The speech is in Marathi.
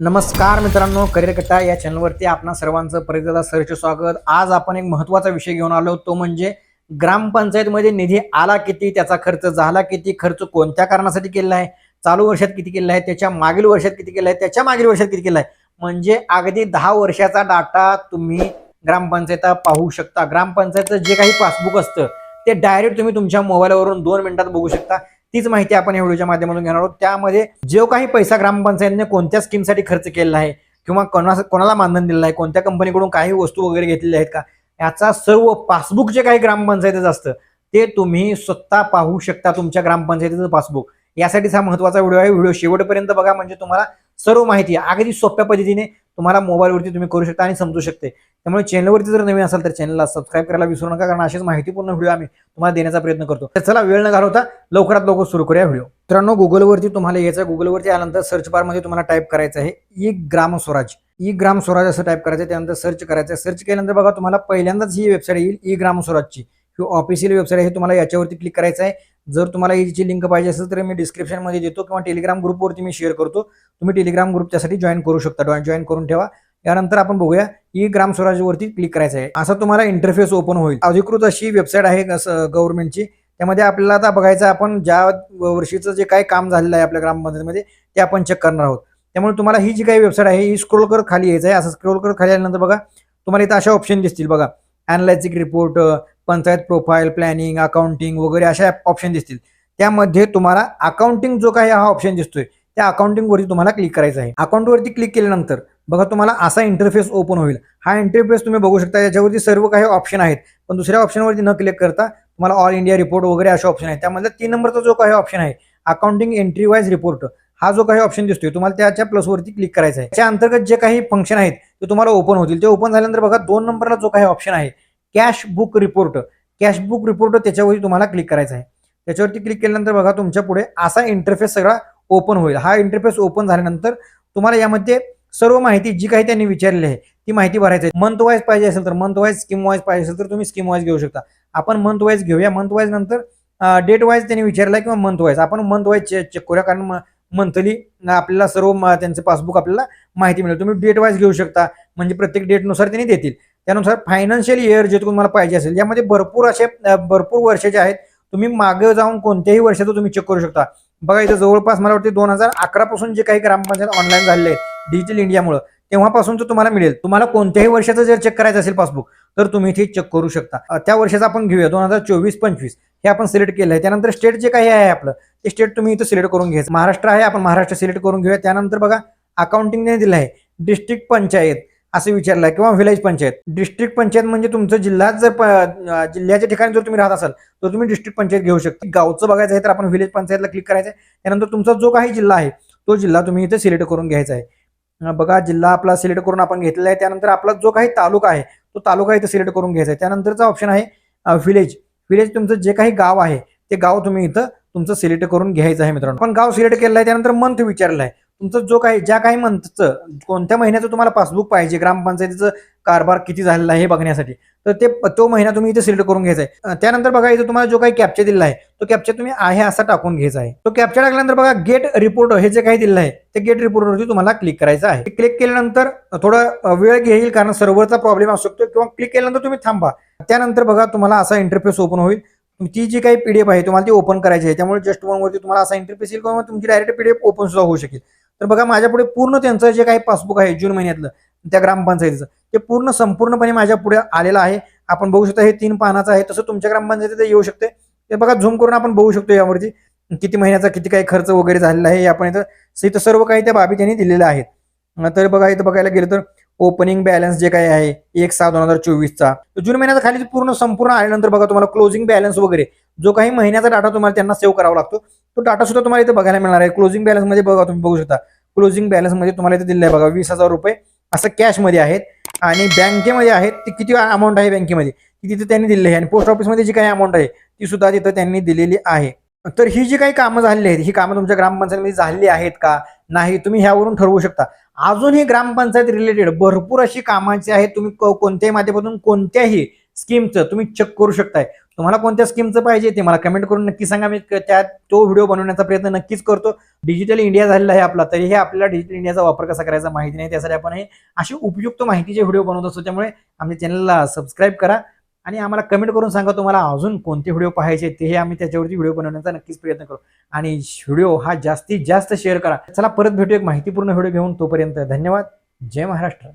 नमस्कार मित्रांनो करिअर कट्टा या चॅनलवरती आपणा सर्वांचं परत एकदा सरचे स्वागत. आज आपण एक महत्त्वाचा विषय घेऊन आलो तो म्हणजे ग्रामपंचायतमध्ये निधी आला किती त्याचा खर्च झाला किती खर्च कोणत्या कारणासाठी केलेला आहे चालू वर्षात किती केलेला आहे त्याच्या मागील वर्षात किती केला आहे त्याच्या मागील वर्षात किती केला आहे? म्हणजे अगदी दहा वर्षाचा डाटा तुम्ही ग्रामपंचायत पाहू शकता. ग्रामपंचायतचं जे काही पासबुक असतं ते डायरेक्ट तुम्ही तुमच्या मोबाईलवरून दोन मिनिटात बघू शकता. तीच माहिती आपण या व्हिडिओच्या माध्यमातून घेणार आहोत. त्यामध्ये जो काही पैसा ग्रामपंचायतीने कोणत्या स्कीमसाठी खर्च केलेला आहे किंवा कोणा कोणाला मानधन दिलेलं आहे कोणत्या कंपनीकडून काही वस्तू वगैरे घेतलेल्या आहेत का याचा सर्व पासबुक जे काही ग्रामपंचायतीचं असतं ते तुम्ही स्वतः पाहू शकता तुमच्या ग्रामपंचायतीचं पासबुक यासाठीच हा महत्त्वाचा व्हिडिओ आहे. व्हिडिओ शेवटपर्यंत बघा म्हणजे तुम्हाला सर्व माहिती अगदी सोप्या पद्धतीने तुम्हाला मोबाईलवरती तुम्ही करू शकता आणि समजू शकते. त्यामुळे चॅनलवरती जर नवीन असाल तर चॅनलला सबस्क्राईब करायला विसरू नका कारण अशीच माहितीपूर्ण व्हिडिओ आम्ही तुम्हाला देण्याचा प्रयत्न करतो. तर चला वेळ न घालवता लवकरात लवकर सुरू करूया व्हिडिओ. मित्रांनो गुगलवरती तुम्हाला यायचं गुगलवरती आल्यानंतर सर्च बारमध्ये तुम्हाला टाईप करायचं आहे ई ग्राम स्वराज. ई ग्राम स्वराज असं टाईप करायचं आहे त्यानंतर सर्च करायचं आहे. सर्च केल्यानंतर बघा तुम्हाला पहिल्यांदाच ही वेबसाईट येईल ई ग्राम स्वराजची. ही ऑफिशियल वेबसाईट आहे तुम्हाला याच्यावरती क्लिक करायचं आहे. जर तुम्हाला याची लिंक पाहिजे असेल तर मी डिस्क्रिप्शनमध्ये देतो किंवा टेलिग्राम ग्रुपवरती मी शेअर करतो. तुम्ही टेलिग्राम ग्रुप त्यासाठी जॉईन करू शकता. जॉईन करून ठेवा. यानंतर आपण बघूया ई ग्राम स्वराजवरती क्लिक करायचं आहे. असा तुम्हाला इंटरफेस ओपन होईल. अधिकृत अशी वेबसाईट आहे गव्हर्नमेंटची त्यामध्ये आपल्याला आता बघायचं आहे आपण ज्या वर्षीचं जे काही काम झालेलं आहे आपल्या ग्रामपंचायतीमध्ये ते आपण चेक करणार आहोत. त्यामुळे तुम्हाला ही जी काही वेबसाईट आहे ही स्क्रोल कर खाली यायचं आहे. असं स्क्रोल कर खाली आल्यानंतर बघा तुम्हाला इथं अशा ऑप्शन दिसतील. बघा analytic report panchayat profile planning accounting वगैरे अशा ऑप्शन दिसतील. त्यामध्ये तुम्हाला अकाउंटिंग जो काही हा ऑप्शन दिसतोय त्या अकाउंटिंगवरती तुम्हाला क्लिक करायचं आहे. अकाउंटवरती क्लिक केल्यानंतर बघा तुम्हाला असा इंटरफेस ओपन होईल. हा इंटरफेस तुम्ही बघू शकता याच्यावरती सर्व काही ऑप्शन आहेत. पण दुसऱ्या ऑप्शनवरती न क्लिक करता तुम्हाला ऑल इंडिया रिपोर्ट वगैरे असे ऑप्शन आहेत. त्यामध्ये तीन नंबरचा जो काही ऑप्शन आहे अकाउंटिंग एंट्री वाईज रिपोर्ट हा जो काही ऑप्शन दिसतोय तुम्हाला त्याच्या प्लसवरती क्लिक करायचं आहे त्या अंतर्गत जे काही फंक्शन आहेत ते तुम्हाला ओपन होतील. ते ओपन झाल्यानंतर बघा दोन नंबरला जो काही ऑप्शन आहे cash book report cash book report त्याच्यावरती तुम्हाला क्लिक करायचं आहे. त्याच्यावरती क्लिक केल्यानंतर बघा तुमच्यापुढे असा इंटरफेस सगळा ओपन होईल. हा इंटरफेस ओपन झाल्यानंतर तुम्हाला यामध्ये सर्व माहिती जी काही त्यांनी विचारलेली आहे ती माहिती भरायची आहे. मंथ वाईज पाहिजे असेल तर मंथ वाईज स्कीम वाईज पाहिजे असेल तर तुम्ही स्कीम वाईज घेऊ शकता. आपण मंथ वाईज घेऊया. मंथ वाईज नंतर डेट वाईज त्यांनी विचारला किंवा मंथ वाईज आपण मंथ वाईज चेक करूया कारण मंथली आपल्याला सर्व म- त्यांचे पासबुक आपल्याला माहिती मिळेल. तुम्ही डेट वाईज घेऊ शकता. म्हणजे प्रत्येक डेटनुसार त्यांनी देतील. त्यानुसार फायनान्शियल इयर जे तुम्हाला पाहिजे असेल यामध्ये भरपूर असे भरपूर वर्षाचे आहेत तुम्ही मागे जाऊन कोणत्याही वर्षाचं तुम्ही चेक करू शकता. बघा इथं जवळपास मला वाटते दोन हजार अकरा पासून जे काही ग्रामपंचायत ऑनलाईन झालेले आहेत डिजिटल इंडियामुळे तेव्हापासूनचं तुम्हाला मिळेल. तुम्हाला कोणत्याही वर्षाचं जर चेक करायचं असेल पासबुक तर तुम्ही ते चेक करू शकता. त्या वर्षाचा आपण घेऊया दोन हजार चोवीस पंचवीस. हे आपण सिलेक्ट केलं आहे त्यानंतर स्टेट जे काही आहे आपलं ते स्टेट तुम्ही इथं सिलेक्ट करून घ्यायचं महाराष्ट्र आहे आपण महाराष्ट्र सिलेक्ट करून घेऊया. त्यानंतर बघा अकाउंटिंगने दिलं आहे डिस्ट्रिक्ट पंचायत असं विचारलं आहे किंवा व्हिलेज पंचायत. डिस्ट्रिक्ट पंचायत म्हणजे तुमचं जिल्ह्यात जर प- जिल्ह्याच्या ठिकाणी जर तुम्ही राहत असाल तर तुम्ही डिस्ट्रिक्ट पंचायत घेऊ शकता. गावचं बघायचं आहे तर आपण व्हिलेज पंचायतला क्लिक करायचं आहे त्यानंतर तुमचा जो काही जिल्हा आहे तो जिल्हा तुम्ही इथे सिलेक्ट करून घ्यायचा आहे. बघा जिल्हा आपला सिलेक्ट करून आपण घेतलेला आहे. त्यानंतर आपला जो काही तालुका आहे तो तालुका इथे सिलेक्ट करून घ्यायचा आहे. त्यानंतरचा ऑप्शन आहे व्हिलेज विलेज तुमचं जे काही गाव आहे ते गाव तुम्ही इथं तुमचं सिलेक्ट करून घ्यायचं आहे मित्रांनो. पण गाव सिलेक्ट केलं आहे त्यानंतर मंथ विचारलं आहे. तुमचं जो काही ज्या काही मंथचं कोणत्या महिन्याचं तुम्हाला पासबुक पाहिजे ग्रामपंचायतीचं कारभार किती झालेला आहे हे बघण्यासाठी तर ते तो महिना तुम्ही इथे सिलेक्ट करून घ्यायचा आहे. त्यानंतर बघा इथं तुम्हाला जो काही कॅप्चा दिला आहे तो कॅप्चा तुम्ही आहे असा टाकून घ्यायचा आहे. तो कॅप्चा टाकल्यानंतर बघा गेट रिपोर्ट हे जे काही दिलं आहे ते गेट रिपोर्टवरती तुम्हाला क्लिक करायचं आहे. क्लिक केल्यानंतर थोडं वेळ घेईल कारण सर्व्हरचा प्रॉब्लेम असू शकतो किंवा क्लिक केल्यानंतर तुम्ही थांबा. त्यानंतर बघा तुम्हाला असा इंटरफेस ओपन होईल. ती जी काही पीडीएफ आहे तुम्हाला ती ओपन करायची आहे. त्यामुळे जस्ट वनवरती तुम्हाला असा इंटरफेस येईल किंवा तुमची डायरेक्ट पीडीएफ ओपन सुद्धा होऊ शकेल. तर बघा माझ्या पुढे पूर्ण त्यांचं जे काही पासबुक आहे जून महिन्यातलं त्या ग्रामपंचायतीचं ते पूर्ण संपूर्णपणे माझ्या पुढे आलेलं आहे. आपण बघू शकता हे तीन पानाचं आहे. तसं तुमच्या ग्रामपंचायतीत येऊ शकते. ते बघा झूम करून आपण बघू शकतो यावरती किती महिन्याचा किती काही खर्च वगैरे झालेला आहे हे आपण इथं इथं सर्व काही त्या बाबी त्यांनी दिलेल्या आहेत तर बघा इथं बघायला गेलं तर ओपनिंग बॅलन्स जे काही आहे एक सहा दोन हजार चोवीसचा. जून महिन्याचा खाली पूर्ण संपूर्ण आल्यानंतर बघा तुम्हाला क्लोजिंग बॅलन्स वगैरे जो काही महिन्याचा डाटा तुम्हाला त्यांना सेव्ह करावा लागतो. तो डाटा सुद्धा तुम्हाला इथे बघायला मिळणार आहे. क्लोजिंग बॅलन्समध्ये बघा तुम्ही बघू शकता. क्लोजिंग बॅलन्समध्ये तुम्हाला इथे दिलेलं आहे बघा वीस हजार रुपये. असं कॅशमध्ये आहेत. आणि बँकेमध्ये आहेत ती किती अमाऊंट आहे बँकेमध्ये ती तिथे त्यांनी दिलेली आहे. आणि पोस्ट ऑफिसमध्ये जी काही अमाऊंट आहे ती सुद्धा तिथं त्यांनी दिलेली आहे. तर ही जी काही कामं झालेली आहेत ही कामं तुमच्या ग्रामपंचायतीमध्ये झालेली आहेत का? नाही तुम्ही ह्यावरून ठरवू शकता. अजूनही ग्रामपंचायत रिलेटेड भरपूर अशी कामाची आहेत. तुम्ही कोणत्याही माध्यमातून कोणत्याही स्कीमचं तुम्ही चेक करू शकताय. तुम्हाला कोणत्या स्कीमचं पाहिजे ते मला कमेंट करून नक्की सांगा. मी त्या तो व्हिडिओ बनवण्याचा प्रयत्न नक्कीच करतो. डिजिटल इंडिया झालेला आहे आपला तरी हे आपल्याला डिजिटल इंडियाचा वापर कसा करायचा माहिती नाही. त्यासाठी आपण हे अशी उपयुक्त माहितीचे व्हिडिओ बनवत असतो. त्यामुळे आमच्या चॅनलला सबस्क्राईब करा आणि आम्हाला कमेंट करून सांगा तुम्हाला अजून कोणते व्हिडिओ पाहायचे ते. आम्ही त्याच्यावरती व्हिडिओ बनवण्याचा नक्कीच प्रयत्न करू. आणि व्हिडिओ हा जास्तीत जास्त शेअर करा. चला परत भेटू एक माहितीपूर्ण व्हिडिओ घेऊन तोपर्यंत धन्यवाद. जय महाराष्ट्र.